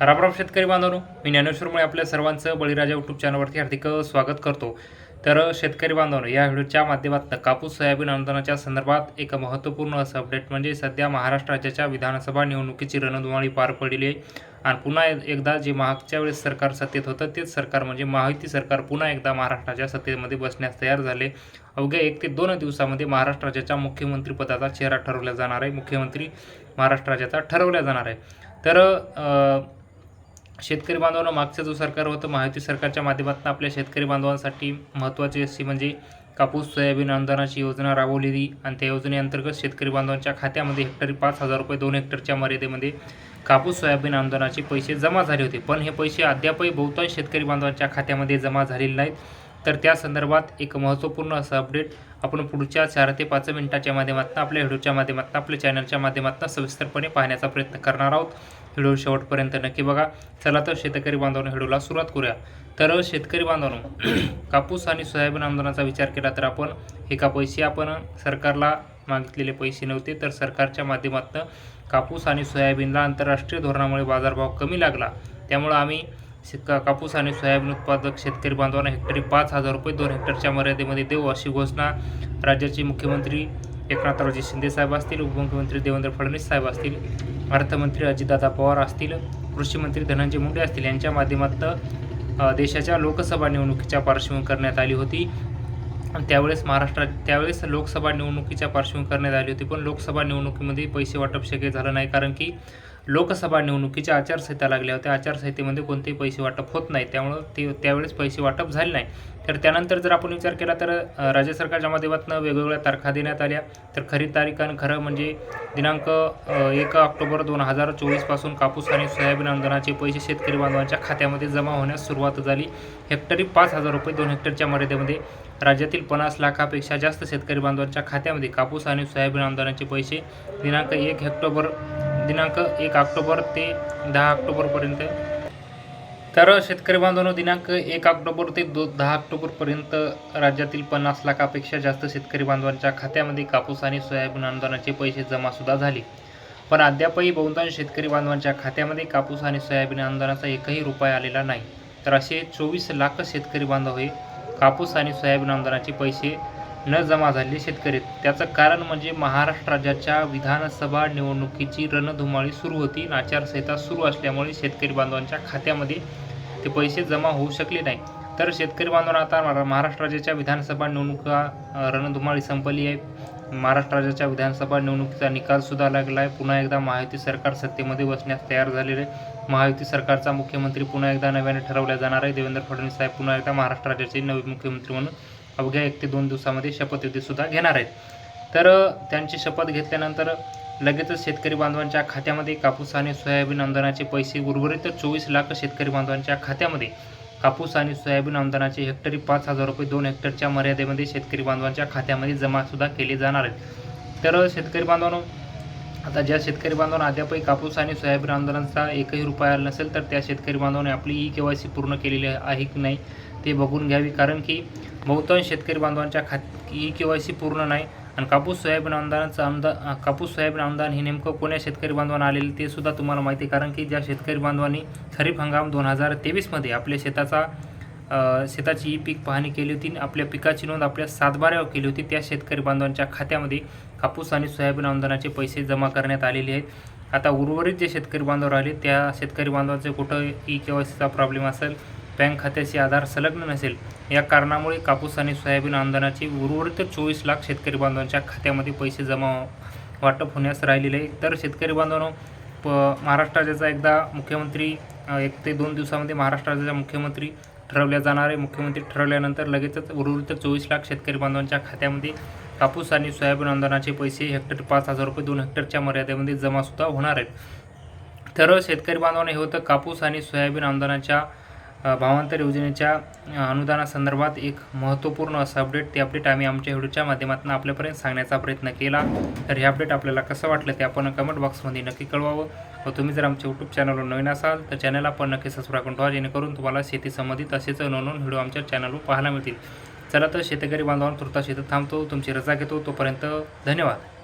रामराम शेतकरी बांधवांनो मी ज्ञानेश्वरमुळे आपल्या सर्वांचं बळीराजा यूट्यूब चॅनलवरती हार्दिक स्वागत करतो. तर शेतकरी बांधवांनो या व्हिडिओच्या माध्यमातून कापूस सोयाबीन अनुदानाच्या संदर्भात एक महत्त्वपूर्ण असं अपडेट म्हणजे सध्या महाराष्ट्र राज्याच्या विधानसभा निवडणुकीची रणधुमाळी पार पडलेली आहे. आणि पुन्हा एकदा जे मागच्या वेळेस सरकार सत्तेत होतं तेच सरकार म्हणजे महायुती सरकार पुन्हा एकदा महाराष्ट्राच्या सत्तेमध्ये बसण्यास तयार झाले. अवघ्या एक ते दोन दिवसामध्ये महाराष्ट्र राज्याच्या मुख्यमंत्रीपदाचा चेहरा ठरवला जाणार आहे. मुख्यमंत्री महाराष्ट्र राज्याचा ठरवला जाणार आहे. तर शेतकरी बांधवांना मागचं जो सरकार होतं महायुती सरकारच्या माध्यमातून आपल्या शेतकरी बांधवांसाठी महत्त्वाची अशी म्हणजे कापूस सोयाबीन अनुदानाची योजना राबवलेली आणि त्या योजनेअंतर्गत शेतकरी बांधवांच्या खात्यामध्ये हेक्टरी पाच हजार रुपये दोन हेक्टरच्या मर्यादेमध्ये कापूस सोयाबीन अनुदानाचे पैसे जमा झाले होते. पण हे पैसे अद्यापही बहुतांश शेतकरी बांधवांच्या खात्यामध्ये जमा झालेले नाहीत. तर त्या संदर्भात एक महत्त्वपूर्ण असं अपडेट आपण पुढच्या चार ते पाच मिनिटाच्या माध्यमातून आपल्या व्हिडिओच्या माध्यमातून आपल्या चॅनलच्या माध्यमातून सविस्तरपणे पाहण्याचा प्रयत्न करणार आहोत. व्हिडिओ शेवटपर्यंत नक्की बघा. चला तर शेतकरी बांधवांनो व्हिडिओला सुरुवात करूया. तर शेतकरी बांधवांनो कापूस आणि सोयाबीन आंदोलनाचा विचार केला तर आपण हे का पैसे आपण सरकारला मागितलेले पैसे नव्हते तर सरकारच्या माध्यमातून कापूस आणि सोयाबीनला आंतरराष्ट्रीय धोरणामुळे बाजारभाव कमी लागला. त्यामुळं आम्ही शेत- कापूस आणि सोयाबीन उत्पादक शेतकरी बांधवांना हेक्टरी पाच हजार रुपये दोन हेक्टरच्या मर्यादेमध्ये देऊ अशी घोषणा राज्याचे मुख्यमंत्री एकनाथरावजी शिंदे साहेब असतील उपमुख्यमंत्री देवेंद्र फडणवीस साहेब असतील अर्थमंत्री अजितदादा पवार असतील कृषीमंत्री धनंजय मुंडे असतील यांच्या माध्यमात देशाच्या लोकसभा निवडणुकीच्या पार्श्वभूमी करण्यात आली होती. त्यावेळेस महाराष्ट्रात त्यावेळेस लोकसभा निवडणुकीच्या पार्श्वभूमी करण्यात आली होती पण लोकसभा निवडणुकीमध्ये पैसे वाटप शक्य झालं नाही कारण की लोकसभा निवडणुकीच्या आचारसंहिता लागल्या होत्या. आचारसंहितेमध्ये कोणतेही पैसे वाटप होत नाही. त्यामुळं ते त्यावेळेस पैसे वाटप झाले नाही. तर त्यानंतर जर आपण विचार केला तर राज्य सरकारच्या माध्यमातून वेगवेगळ्या तारखा देण्यात आल्या. तर खरी तारीख आणि खरं म्हणजे दिनांक एक ऑक्टोबर दोन हजार चोवीसपासून कापूस आणि सोयाबीन अनुदानाचे पैसे शेतकरी बांधवांच्या खात्यामध्ये जमा होण्यास सुरुवात झाली. हेक्टरी पाच हजार रुपये दोन हेक्टरच्या मर्यादेमध्ये. राज्यातील पन्नास लाखापेक्षा जास्त शेतकरी बांधवांच्या खात्यामध्ये कापूस आणि सोयाबीन अनुदानाचे पैसे. दिनांक एक हेक्टोबर दिनांक एक ऑक्टोबर ते दहा ऑक्टोबरपर्यंत. तर शेतकरी बांधवांनो दिनांक एक ऑक्टोबर ते दो दहा ऑक्टोबरपर्यंत राज्यातील पन्नास लाखापेक्षा जास्त शेतकरी बांधवांच्या खात्यामध्ये कापूस आणि सोयाबीन अनुदानाचे पैसे जमासुद्धा झाले. पण अद्यापही बहुतांश शेतकरी बांधवांच्या खात्यामध्ये कापूस आणि सोयाबीन अनुदानाचा एकही रुपया आलेला नाही. तर असे चोवीस लाख शेतकरी बांधव हे कापूस आणि सोयाबीन अनुदानाचे पैसे न जमा झाले शेतकरी. त्याचं कारण म्हणजे महाराष्ट्र राज्याच्या विधानसभा निवडणुकीची रणधुमाळी सुरू होती. आचारसंहिता सुरू असल्यामुळे शेतकरी बांधवांच्या खात्यामध्ये ते पैसे जमा होऊ शकले नाही. तर शेतकरी बांधवांना आता महाराष्ट्र राज्याच्या विधानसभा निवडणुका रणधुमाळी संपली आहे. महाराष्ट्र राज्याच्या विधानसभा निवडणुकीचा निकालसुद्धा लागला आहे पुन्हा एकदा महायुती सरकार सत्तेमध्ये बसण्यास तयार झालेले आहे. महायुती सरकारचा मुख्यमंत्री पुन्हा एकदा नव्याने ठरवला जाणार आहे. देवेंद्र फडणवीस साहेब पुन्हा एकदा महाराष्ट्र राज्याचे नवे मुख्यमंत्री म्हणून अवघ्या एक ते दोन दिवसामध्ये शपथविधीसुद्धा घेणार आहेत. तर त्यांची शपथ घेतल्यानंतर लगेचच शेतकरी बांधवांच्या खात्यामध्ये कापूस आणि सोयाबीन आंदोलनाचे पैसे उर्वरित चोवीस लाख शेतकरी बांधवांच्या खात्यामध्ये कापूस आणि सोयाबीन अनुदानाचे हेक्टरी पाच हजार रुपये दोन हेक्टरच्या मर्यादेमध्ये शेतकरी बांधवांच्या खात्यामध्ये जमासुद्धा केले जाणार आहेत. तर शेतकरी बांधवांनो आता ज्या शेतकरी बांधवांना अद्यापही कापूस आणि सोयाबीन आंदोलनाचा एकही रुपया आला नसेल तर त्या शेतकरी बांधवांनी आपली ई के वाय सी पूर्ण केलेली आहे की नाही ते बघून घ्यावी. कारण की बहुतांश शेतकरी बांधवांच्या खात ई के वाय सी पूर्ण नाही. आणि कापूस सोयाबीन अनुदानाचं आमदा कापूस सोयाबीन अनुदान हे नेमकं कोण्या शेतकरी बांधवांना आलेलं ते सुद्धा तुम्हाला माहिती आहे. कारण की ज्या शेतकरी बांधवांनी खरीप हंगाम दोन हजार तेवीसमध्ये आपल्या शेताचा शेताची ई पीक पाहणी केली होती आणि आपल्या पिकाची नोंद आपल्या सातबाऱ्यावर केली होती. त्या शेतकरी बांधवांच्या खात्यामध्ये कापूस आणि सोयाबीन अनुदानाचे पैसे जमा करण्यात आलेले आहेत. आता उर्वरित जे शेतकरी बांधव राहिले त्या शेतकरी बांधवांचे कुठं ई के वाय सीचा प्रॉब्लेम असेल बँक खात्याशी आधार संलग्न नसेल या कारणामुळे कापूस आणि सोयाबीन अनुदानाचे उर्वरित चोवीस लाख शेतकरी बांधवांच्या खात्यामध्ये पैसे जमा वाटप होण्यास राहिलेले आहे. तर शेतकरी बांधवांनो प महाराष्ट्र राज्याचा एकदा मुख्यमंत्री एक ते दोन दिवसामध्ये महाराष्ट्र राज्याचा मुख्यमंत्री ठरवल्या जाणारे मुख्यमंत्री ठरवल्यानंतर लगेचच उर्वरित चोवीस लाख शेतकरी बांधवांच्या खात्यामध्ये कापूस आणि सोयाबीन आंदोलनाचे पैसे हेक्टर पाच हजार रुपये दोन हेक्टरच्या मर्यादेमध्ये जमासुद्धा होणार आहेत. तर शेतकरी बांधवांना हे होतं कापूस आणि सोयाबीन आंदोलनाच्या भावांतर योजनेच्या अनुदानासंदर्भात एक महत्त्वपूर्ण असं अपडेट ते अपडेट आम्ही आमच्या व्हिडिओच्या माध्यमातून आपल्यापर्यंत सांगण्याचा प्रयत्न केला. तर हे अपडेट आपल्याला कसं वाटलं ते आपण कमेंट बॉक्समध्ये नक्की कळवावं. व तुम्ही जर आमच्या यूट्यूब चॅनलवर नवीन असाल तर चॅनलला पण नक्की सबस्क्राईब करून ठेवा जेणेकरून तुम्हाला शेती संबंधित असेच नवनवीन व्हिडिओ आमच्या चॅनलवर पाहायला मिळतील. चला तर शेतकरी बांधवांना तुर्ता शेतात थांबतो तुमची रजा घेतो. तोपर्यंत धन्यवाद.